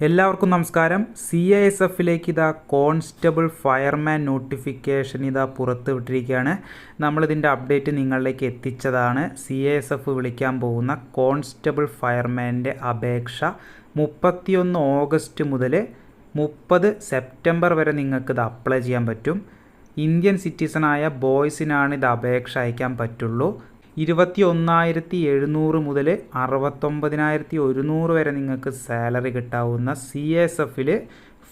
എല്ലാവർക്കും നമസ്കാരം. C I S എഫിലേക്ക് ഇതാ കോൺസ്റ്റബിൾ ഫയർമാൻ നോട്ടിഫിക്കേഷൻ ഇതാ പുറത്ത് വിട്ടിരിക്കുകയാണ്. നമ്മളിതിന്റെ അപ്ഡേറ്റ് നിങ്ങളിലേക്ക് എത്തിച്ചതാണ്. സി ഐ എസ് എഫ് വിളിക്കാൻ പോകുന്ന കോൺസ്റ്റബിൾ ഫയർമാന്റെ അപേക്ഷ മുപ്പത്തിയൊന്ന് ഓഗസ്റ്റ് മുതൽ മുപ്പത് സെപ്റ്റംബർ വരെ നിങ്ങൾക്ക് ഇത് അപ്ലൈ ചെയ്യാൻ പറ്റും. ഇന്ത്യൻ സിറ്റിസണായ ബോയ്സിനാണ് ഇത് അപേക്ഷ അയക്കാൻ പറ്റുള്ളൂ. ഇരുപത്തി ഒന്നായിരത്തി എഴുന്നൂറ് മുതൽ അറുപത്തൊമ്പതിനായിരത്തി ഒരുന്നൂറ് വരെ നിങ്ങൾക്ക് സാലറി കിട്ടാവുന്ന സി എസ് എഫിൽ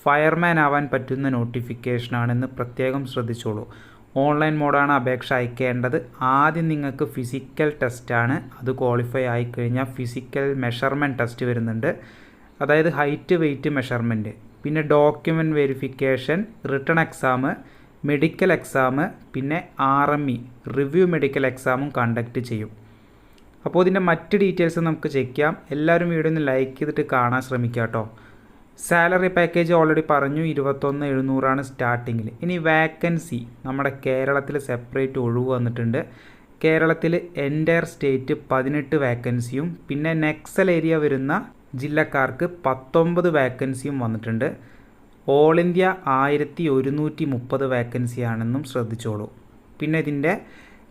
ഫയർമാൻ ആവാൻ പറ്റുന്ന നോട്ടിഫിക്കേഷനാണെന്ന് പ്രത്യേകം ശ്രദ്ധിച്ചോളൂ. ഓൺലൈൻ മോഡാണ് അപേക്ഷ അയക്കേണ്ടത്. ആദ്യം നിങ്ങൾക്ക് ഫിസിക്കൽ ടെസ്റ്റാണ്. അത് ക്വാളിഫൈ ആയിക്കഴിഞ്ഞാൽ ഫിസിക്കൽ മെഷർമെന്റ് ടെസ്റ്റ് വരുന്നുണ്ട്. അതായത് ഹൈറ്റ് വെയ്റ്റ് മെഷർമെന്റ് പിന്നെ document verification written exam medical exam പിന്നെ R M E review medical എക്സാമും കണ്ടക്ട് ചെയ്യും. അപ്പോൾ ഇതിന്റെ മറ്റ് ഡീറ്റെയിൽസ് നമുക്ക് ചെക്ക് ചെയ്യാം. എല്ലാവരും വീഡിയോ ഒന്ന് ലൈക്ക് ചെയ്തിട്ട് കാണാൻ ശ്രമിക്കുക കേട്ടോ സാലറി പാക്കേജ് ഓൾറെഡി പറഞ്ഞു ഇരുപത്തൊന്ന് എഴുന്നൂറാണ് സ്റ്റാർട്ടിങ്ങിൽ ഇനി വാക്കൻസി നമ്മുടെ കേരളത്തിൽ സെപ്പറേറ്റ് ഒഴിവ് വന്നിട്ടുണ്ട്. കേരളത്തിൽ എന്റയർ സ്റ്റേറ്റ് പതിനെട്ട് വാക്കൻസിയും പിന്നെ നെക്സൽ ഏരിയ വരുന്ന ജില്ലക്കാർക്ക് പത്തൊമ്പത് വാക്കൻസിയും വന്നിട്ടുണ്ട്. ഓൾ ഇന്ത്യ ആയിരത്തി ഒരുന്നൂറ്റി മുപ്പത് വാക്കൻസിയാണെന്നും ശ്രദ്ധിച്ചോളൂ. പിന്നെ ഇതിന്റെ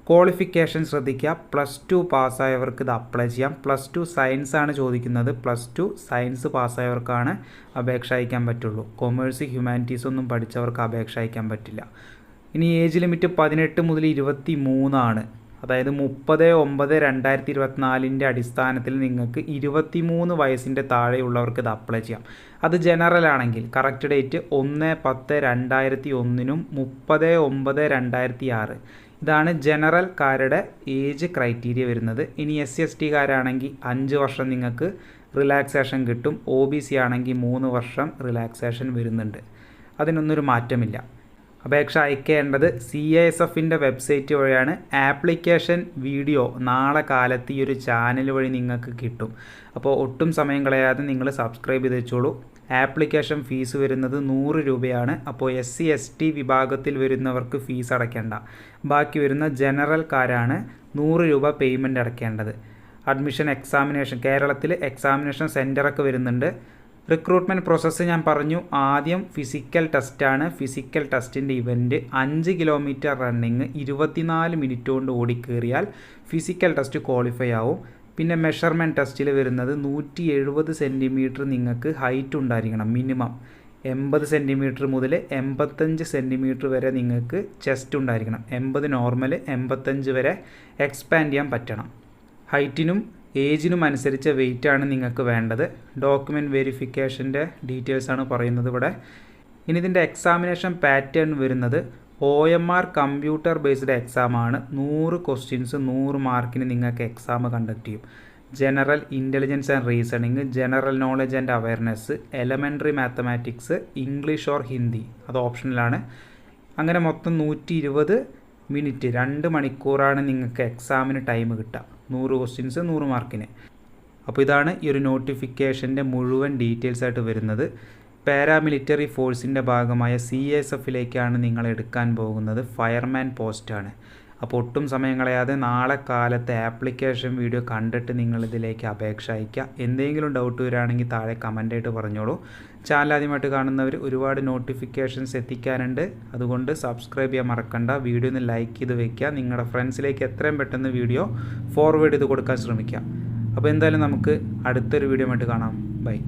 ക്വാളിഫിക്കേഷൻ ശ്രദ്ധിക്കുക. പ്ലസ് ടു പാസ്സായവർക്ക് ഇത് അപ്ലൈ ചെയ്യാം. പ്ലസ് ടു സയൻസ് ആണ് ചോദിക്കുന്നത്. പ്ലസ് ടു സയൻസ് പാസ്സായവർക്കാണ് അപേക്ഷ അയക്കാൻ പറ്റുള്ളൂ. കൊമേഴ്സ് ഹ്യൂമാനിറ്റീസ് ഒന്നും പഠിച്ചവർക്ക് അപേക്ഷ അയക്കാൻ പറ്റില്ല. ഇനി ഏജ് ലിമിറ്റ് പതിനെട്ട് മുതൽ ഇരുപത്തി മൂന്നാണ് അതായത് മുപ്പത് ഒമ്പത് രണ്ടായിരത്തി ഇരുപത്തിനാലിന്റെ അടിസ്ഥാനത്തിൽ നിങ്ങൾക്ക് ഇരുപത്തിമൂന്ന് വയസ്സിന്റെ താഴെയുള്ളവർക്ക് ഇത് അപ്ലൈ ചെയ്യാം. അത് ജനറൽ ആണെങ്കിൽ കറക്റ്റ് ഡേറ്റ് ഒന്ന് പത്ത് രണ്ടായിരത്തി ഒന്നിനും മുപ്പത് ഒമ്പത് രണ്ടായിരത്തി ആറ് ഇതാണ് ജനറൽക്കാരുടെ ഏജ് ക്രൈറ്റീരിയ വരുന്നത്. ഇനി എസ് സി എസ് ടിക്കാരാണെങ്കിൽ അഞ്ച് വർഷം നിങ്ങൾക്ക് റിലാക്സേഷൻ കിട്ടും. ഒ ബി സി ആണെങ്കിൽ മൂന്ന് വർഷം റിലാക്സേഷൻ വരുന്നുണ്ട്. അതിനൊന്നൊരു മാറ്റമില്ല. അപേക്ഷ അയക്കേണ്ടത് സി എസ് എഫിന്റെ വെബ്സൈറ്റ് വഴിയാണ്. ആപ്ലിക്കേഷൻ വീഡിയോ നാളെ കാലത്ത് ഈ ഒരു ചാനൽ വഴി നിങ്ങൾക്ക് കിട്ടും. അപ്പോൾ ഒട്ടും സമയം കളയാതെ നിങ്ങൾ സബ്സ്ക്രൈബ് ചെയ്ത് വെച്ചോളൂ. ആപ്ലിക്കേഷൻ ഫീസ് വരുന്നത് നൂറ് രൂപയാണ്. അപ്പോൾ എസ് സി എസ് ടി വിഭാഗത്തിൽ വരുന്നവർക്ക് ഫീസ് അടയ്ക്കേണ്ട. ബാക്കി വരുന്ന ജനറൽക്കാരാണ് നൂറ് രൂപ പേയ്മെന്റ് അടയ്ക്കേണ്ടത്. അഡ്മിഷൻ എക്സാമിനേഷൻ കേരളത്തിൽ എക്സാമിനേഷൻ സെന്ററൊക്കെ വരുന്നുണ്ട്. റിക്രൂട്ട്മെന്റ് പ്രോസസ്സ് ഞാൻ പറഞ്ഞു. ആദ്യം ഫിസിക്കൽ ടെസ്റ്റാണ് ഫിസിക്കൽ ടെസ്റ്റിന്റെ ഇവന്റ് അഞ്ച് കിലോമീറ്റർ റണ്ണിങ് ഇരുപത്തിനാല് മിനിറ്റ് കൊണ്ട് ഓടിക്കേറിയാൽ ഫിസിക്കൽ ടെസ്റ്റ് ക്വാളിഫൈ ആവും. പിന്നെ മെഷർമെന്റ് ടെസ്റ്റിൽ വരുന്നത് നൂറ്റി എഴുപത് സെന്റിമീറ്റർ നിങ്ങൾക്ക് ഹൈറ്റ് ഉണ്ടായിരിക്കണം മിനിമം എൺപത് സെന്റിമീറ്റർ മുതൽ എൺപത്തഞ്ച് സെന്റിമീറ്റർ വരെ നിങ്ങൾക്ക് ചെസ്റ്റ് ഉണ്ടായിരിക്കണം. എൺപത് നോർമൽ എൺപത്തഞ്ച് വരെ എക്സ്പാൻഡ് ചെയ്യാൻ പറ്റണം. ഹൈറ്റിനും ഏജിനും അനുസരിച്ച വെയിറ്റ് ആണ് നിങ്ങൾക്ക് വേണ്ടത്. ഡോക്യുമെന്റ് വെരിഫിക്കേഷന്റെ ആണ് പറയുന്നത് ഇവിടെ. ഇനി ഇതിന്റെ എക്സാമിനേഷൻ പാറ്റേൺ വരുന്നത് O M R computer based exam ആണ്. നൂറ് ക്വസ്റ്റ്യൻസ് നൂറ് മാർക്കിന് നിങ്ങൾക്ക് എക്സാം കണ്ടക്ട് ചെയ്യും. General intelligence and reasoning general knowledge and awareness elementary mathematics English or Hindi അത് ഓപ്ഷനിലാണ് അങ്ങനെ മൊത്തം നൂറ്റി ഇരുപത് മിനിറ്റ് രണ്ട് മണിക്കൂറാണ് നിങ്ങൾക്ക് എക്സാമിന് ടൈം കിട്ടുക. നൂറ് ക്വസ്റ്റ്യൻസ് നൂറ് മാർക്കിന് അപ്പോൾ ഇതാണ് ഈ ഒരു നോട്ടിഫിക്കേഷന്റെ മുഴുവൻ ഡീറ്റെയിൽസ് ആയിട്ട് വരുന്നത്. പാരാമിലിറ്ററി ഫോഴ്സിന്റെ ഭാഗമായ സി എസ് എഫിലേക്കാണ് നിങ്ങൾ എടുക്കാൻ പോകുന്നത്. ഫയർമാൻ പോസ്റ്റാണ് അപ്പോൾ ഒട്ടും സമയം കളയാതെ നാളെ കാലത്തെ ആപ്ലിക്കേഷൻ വീഡിയോ കണ്ടിട്ട് നിങ്ങൾ ഇതിലേക്ക് അപേക്ഷ അയയ്ക്കുക. എന്തെങ്കിലും ഡൗട്ട് വരികയാണെങ്കിൽ താഴെ കമന്റായിട്ട് പറഞ്ഞോളൂ. ചാനൽ ആദ്യമായിട്ട് കാണുന്നവർ ഒരുപാട് നോട്ടിഫിക്കേഷൻസ് എത്തിക്കാനുണ്ട്. അതുകൊണ്ട് സബ്സ്ക്രൈബ് ചെയ്യാൻ മറക്കണ്ട. വീഡിയോ ഒന്ന് ലൈക്ക് ചെയ്ത് വെക്കുക. നിങ്ങളുടെ ഫ്രണ്ട്സിലേക്ക് എത്രയും പെട്ടെന്ന് വീഡിയോ ഫോർവേഡ് ചെയ്ത് കൊടുക്കാൻ ശ്രമിക്കുക. അപ്പോൾ എന്തായാലും നമുക്ക് അടുത്തൊരു വീഡിയോ ആയിട്ട് കാണാം. ബൈ